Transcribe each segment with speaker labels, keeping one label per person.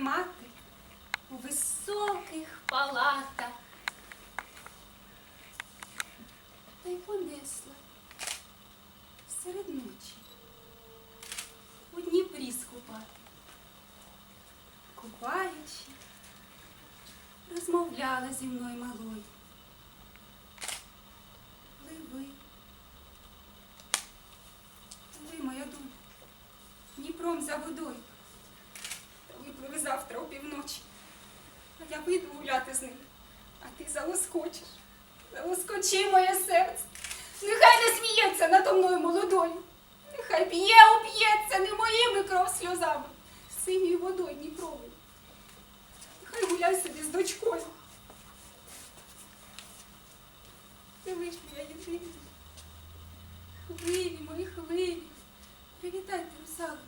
Speaker 1: мати у високих палатах. Та й понесла серед ночі у Дніпрі скупати. Купаючи, розмовляла зі мною малою. Пливи, пливи, моя доля, Дніпром за водою. Та завтра о півночі. А я вийду гуляти з ним, а ти залоскочиш. Залоскочи моє серце. Нехай не сміється надо мною молодою. Нехай б'є, уб'ється не моїми кров сльозами, синьою водою Дніпровою. Нехай гуляй собі з дочкою. Ти лиш моя єдина. Хвилі, мої хвилі. Привітайте, русалу.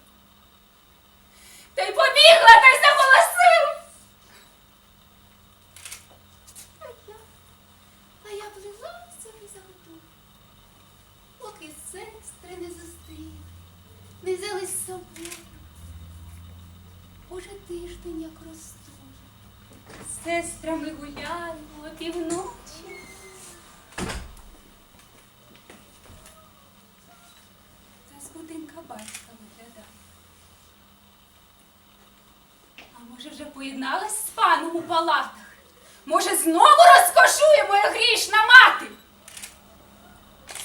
Speaker 1: Та й побігла, та й заголосила. А я, плила собі за. Поки сестри не зустріли, не взяли з собою. Уже тиждень як росту. Сестрами гуляємо півночі. Це з будинка батька виглядає. А може вже поєдналась з паном у палатах? Може, знову розкошує моя грішна мати?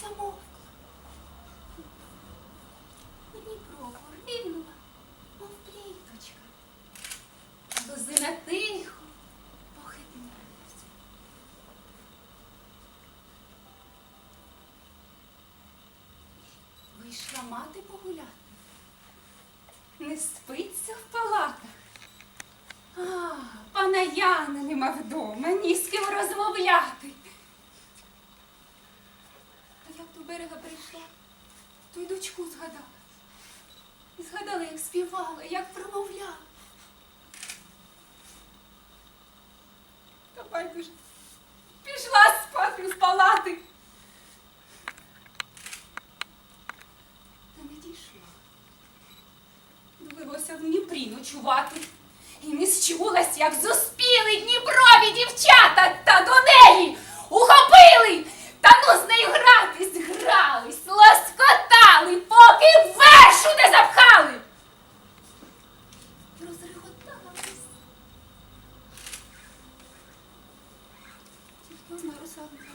Speaker 1: Замовкла. Дніпро рівнула, мов пліточка. Лозина тихо похитнулася. Вийшла мати погуляти. Не спиться в палатах. Пана Яна нема вдома, ні з ким розмовляти. А як до берега прийшла, то й дочку згадала. І згадала, як співала, як промовляла. Та байдуже, пішла спати з палати. Та не дійшла. Довелося в Дніпрі ночувати і місчулась, як зуспіли дніпрові дівчата та до неї ухопили та ну з нею гратись, грались, лоскотали, поки вершу не запхали. Розреготались. Тільки одна розгадувала.